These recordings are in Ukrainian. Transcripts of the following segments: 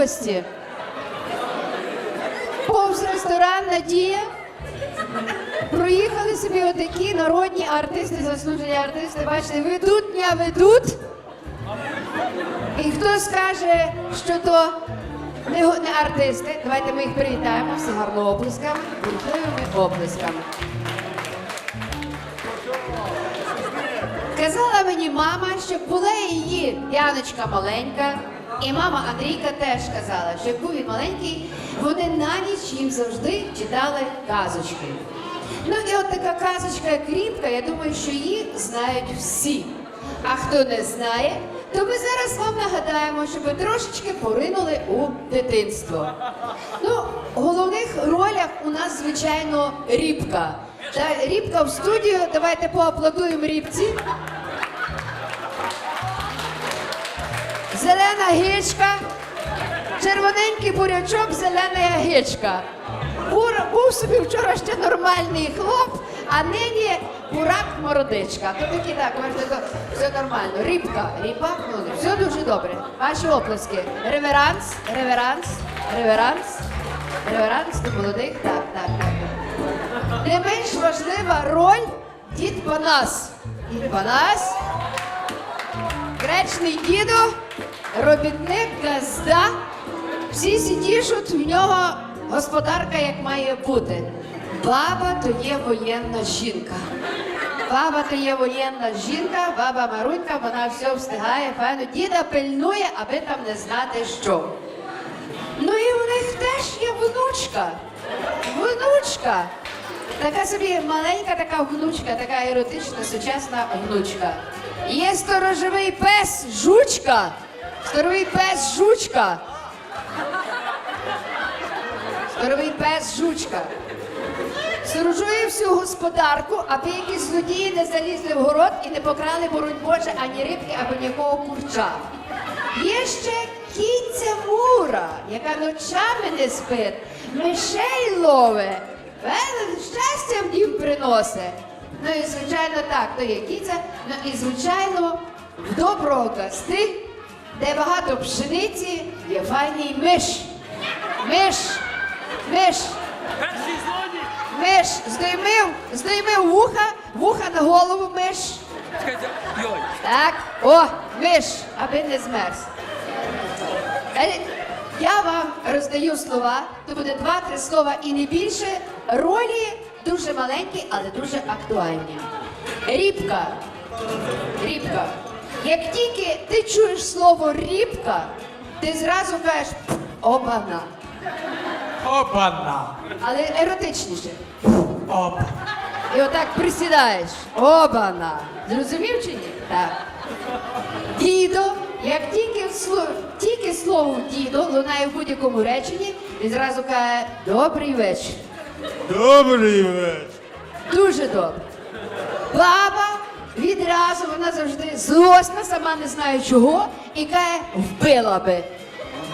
вулиці. Повз ресторан Надія. Проїхали собі отакі народні артисти, заслужені артисти. Бачите, ведуть дня ведуть. І хто скаже, що то не, артисти, давайте ми їх привітаємо всі гарно оплесками, бурхливими оплесками. Казала мені мама, що була її Яночка маленька, і мама Андрійка теж казала, що як був він маленький, вони на ніч їм завжди читали казочки. Ну і от така казочка, як рібка, я думаю, що її знають всі. А хто не знає, то ми зараз вам нагадаємо, щоб ви трошечки поринули у дитинство. Ну, в головних ролях у нас, звичайно, рібка. Та рібка в студію. Давайте поаплодуємо рібці. Зелена гичка, червоненький бурячок, зелена гичка. Бур, був собі вчора ще нормальний хлоп, а нині бурак мородичка. То такі так, бачите, все нормально. Рібка, ріпак, молодий. Все дуже добре. Ваші оплески. Реверанс, реверанс, реверанс, реверанс до молодих. Так, так, так. Не менш важлива роль дід Панас. Дід Панас. Гречний дідо, робітник, газда. Всі сидішуть, в нього господарка як має бути. Баба то є воєнна жінка. Баба то є воєнна жінка, баба Марунька, вона все встигає, файно. Діда пильнує, аби там не знати що. Ну і у них теж є внучка. Внучка. Така собі маленька така внучка, така еротична, сучасна внучка. Є сторожовий пес жучка. Сторожовий пес жучка. Сторожовий пес жучка. Сторожує всю господарку, аби якісь злодії не залізли в город і не покрали, боронь Боже, ані рибки, або ніякого курча. Є ще кіця Мура, яка ночами не спить, мишей лове, щастя в дім приносить. Ну і звичайно так, то є кіця, ну і звичайно в доброго касти, де багато пшениці, є файний миш. Миш, миш. Перший злодій! Миш, здоймив, здоймив вуха, вуха на голову миш. Чекайте, йой. Так, о, миш, аби не змерз. Е, Я вам роздаю слова, то буде два-три слова і не більше. Ролі дуже маленькі, але дуже актуальні. Рібка. Рібка. Як тільки ти чуєш слово рібка, ти зразу кажеш обана. Опана! Але еротичніше. Опа! І отак присідаєш. Обана. Зрозумів чи ні? Так. Дідо, як тільки, сло- тільки слово дідо лунає в будь-якому реченні, він зразу каже добрий вечір. Добрий вечір! Дуже добре. Баба відразу, вона завжди злосна, сама не знає чого, і каже, вбила би.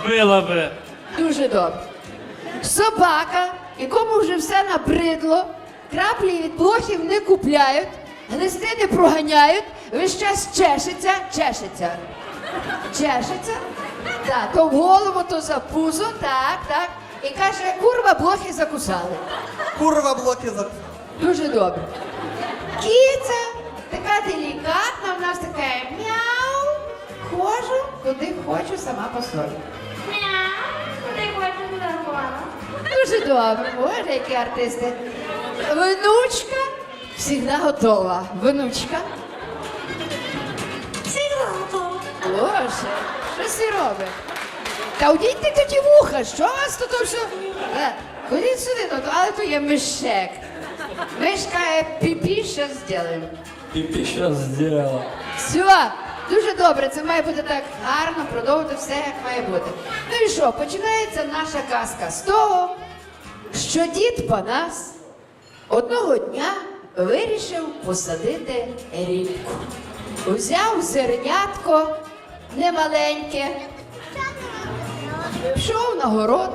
Била би! Дуже добре. Собака, якому вже все набридло, краплі від блохів не купляють, глисти не проганяють, весь час чешеться, чешеться. Чешеться? Так, то в голову, то за пузо, так, так. І каже, курва, блохи закусали. Курва блоки за. Дуже добре. Кіця нас така мяу. Хожу, куди хочу, сама по собі. Куди хочеш нормально. Дуже добре, боже, які артисти. Внучка завжди готова. Внучка. Сіглато. Боже, що си робить? Та одійте тоді вуха, що у вас тут все? Е, Ходіть сюди, ну, але то є мишек. Мишка е, піпі, що зробимо. Піпі що зробила? Все, дуже добре, це має бути так гарно, продовжити все, як має бути. Ну і що, починається наша казка з того, що дід Панас одного дня вирішив посадити рібку. Взяв зернятко немаленьке, пішов на город,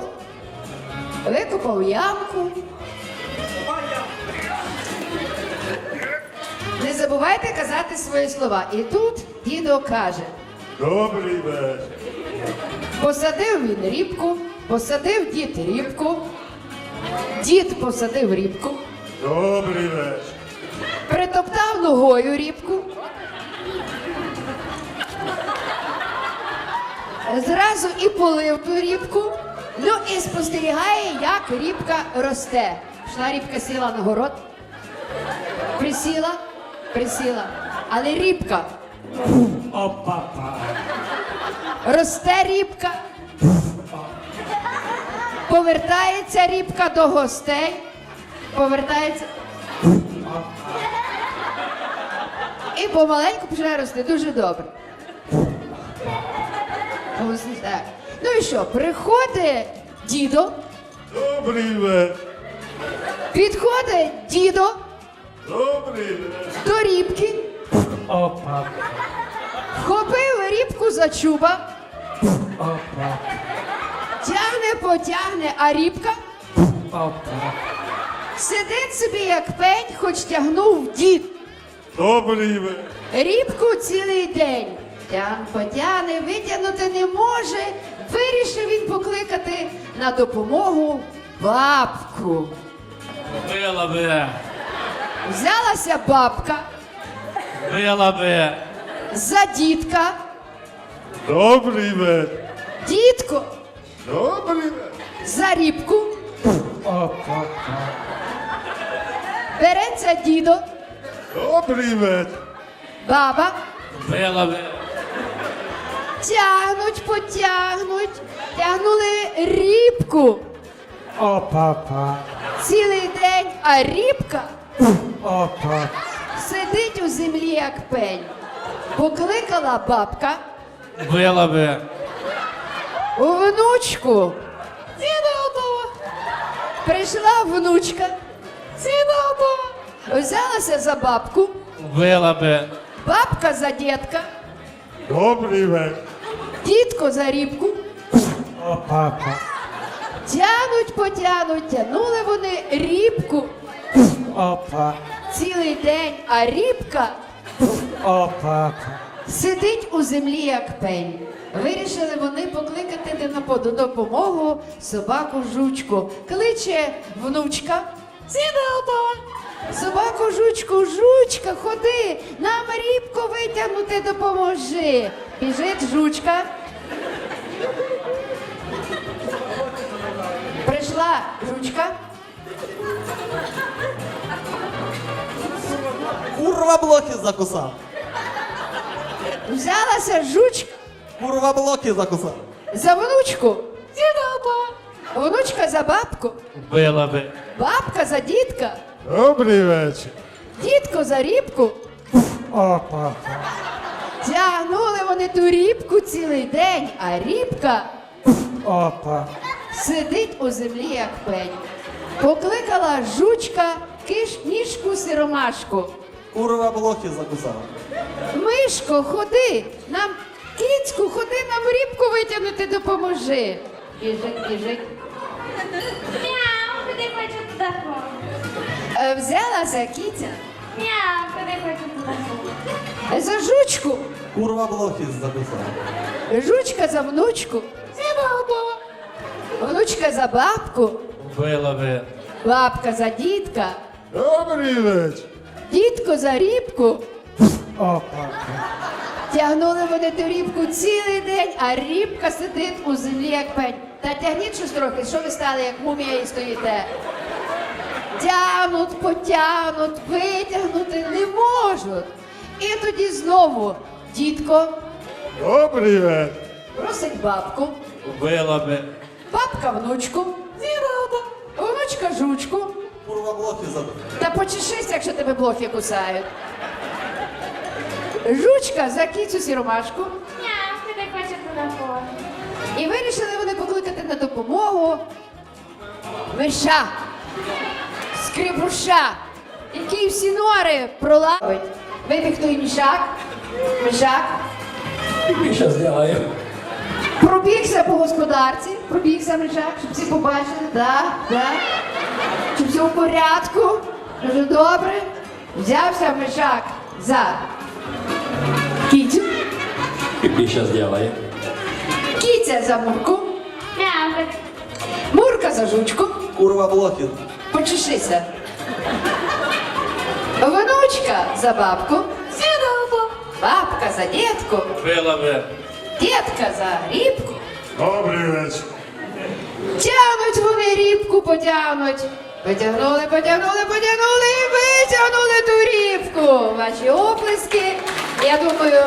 викопав ямку. Забувайте казати свої слова. І тут дідо каже: Добрий вечір! Посадив він рібку, посадив дід рібку, дід посадив рібку, Добрий вечір. притоптав ногою рібку. Зразу і полив ту рібку, ну і спостерігає, як рібка росте. Пішла рібка сіла на город, присіла, присіла, але рібка Опа-па. Росте рібка. Повертається рібка до гостей. Повертається. І помаленьку починає рости дуже добре. Ну і що, приходить дідо, Добрий вечір. підходить дідо Добрий вечір. до рібки, Опа. вхопив рібку за чуба, Опа. тягне, потягне, а рібка Опа. Сидить собі як пень, хоч тягнув дід. Добрий вечір. Рібку цілий день. Тян потяне, витягнути не може. Вирішив він покликати на допомогу бабку. Била би. Взялася бабка Била би. за дідка. Добрий вечір. Дідко Добрий вечір. за рібку. Опа. Береться дідо, Добрий вечір. баба. Била би. Тягнуть, потягнуть. Тягнули рібку Опа-па. цілий день, а рібка Опа. Сидить у землі, як пень. Покликала бабка Била би. у внучку. Ціна готова. Прийшла внучка. Ціна готова. Взялася за бабку, Била би. бабка за дітка, Добрий вечір. дідко за рібку. Опа-па. Тянуть, потянуть, тянули вони рібку Опа. Цілий день, а рібка. Сидить у землі, як пень. Вирішили вони покликати на допомогу собаку жучку. Кличе внучка. Сіда готова. Собаку жучку, жучка, ходи, нам рібку витягнути допоможи. Біжить жучка. Курва блоки закусав. Взялася жучка Курва блоки закусав. за внучку. Готова. Внучка за бабку. Била би. Бабка за дітка, Добрий вечір. дітко за рібку. Опа. Тягнули вони ту рібку цілий день, а рібка Опа. сидить у землі, як пень. Покликала жучка киш ніжку сиромашку. Курва блоки закусав. Мишко, ходи, нам кіцьку, ходи, нам рібку витягнути допоможи. Біжить, біжить. Мяу, куди хочу туди ходити. Е, Взялася кіця Мяу, куди хочу туди ходити. за жучку, Курва блоки закусав. жучка за внучку. Сіда готова. Внучка за бабку. Била би. Бабка за дітка, Добрий вечір. Дітко за рібку. Опа. Тягнули вони ту рібку цілий день, а рібка сидить у землі, як пень. Та тягніть щось трохи, що ви стали, як мумія і стоїте. Тягнуть, потягнуть, витягнути не можуть. І тоді знову дітко Добрий вечір. просить бабку, Била би. бабка внучку, зірада, внучка жучку. Курва блоки закусав. Та почешись, якщо тебе блохи кусають. Жучка за кіцю сіромашку. Мяу, куди хочу туди ходити. І вирішили вони покликати на допомогу миша, скрипуша, який всі нори пролавить. Вибіг той мішак, мішак, Що зробив? пробігся по господарці, пробігся мішак, щоб всі побачили, да, да, щоб все в порядку, дуже добре. Взявся мишак за кітю. Пипи сейчас делай. Кітя за мурку, М'явик. мурка за жучку. Курва блохи. Почешися. Внучка за бабку, Сідову. бабка за дітку, Била дітка за рібку. Добрий вечір. Тянуть вони рібку, потягнуть. Потягнули, потягнули, потягнули і витягнули ту рібку. Ваші оплески. Я думаю,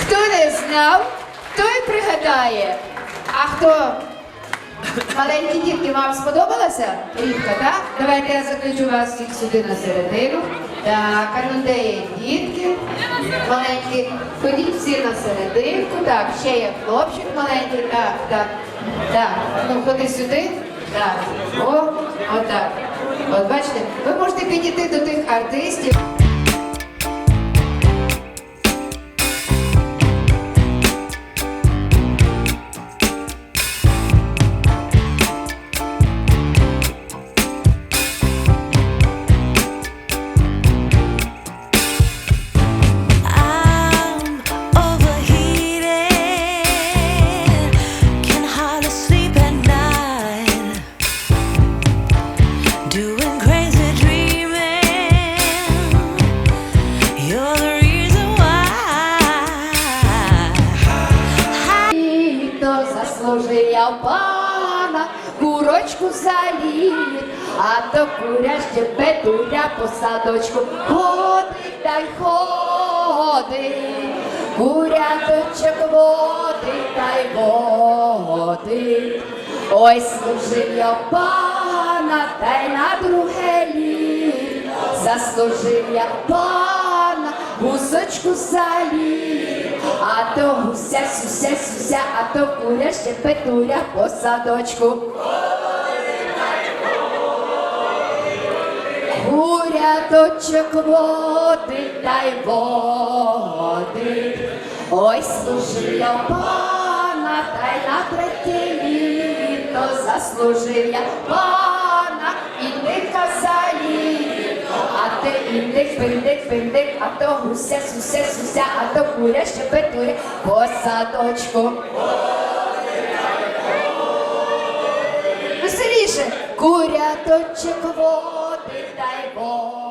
хто не знав, той пригадає. А хто маленькі дітки вам сподобалася рібка, так? Давайте я закличу вас всіх сюди на середину. Так, а ну де є дітки? Маленькі. Ходіть всі на серединку. Так, ще є хлопчик маленький. Так, так. Так. Ну ходи сюди. Так. О, отак. От бачите, ви можете підійти до тих артистів. Пана, курочку заліт, а то куря ще петуля по садочку. Ходить та й ходить, куряточок водить та й водить. Ой, служив я пана, та й на друге літ, заслужив я пана, гусочку заліт. А то гуся, сюся, сюся, а то куря ще петуля по садочку. Куряточок водить та й водить. Ой, служив пана, та й на третє літо заслужив я пана, індика заліт. Індик, пиндик, пиндик, а то гуся, суся, суся, а то куря ще петуля по садочку. Веселіше. Куряточок водить Бог. й водить.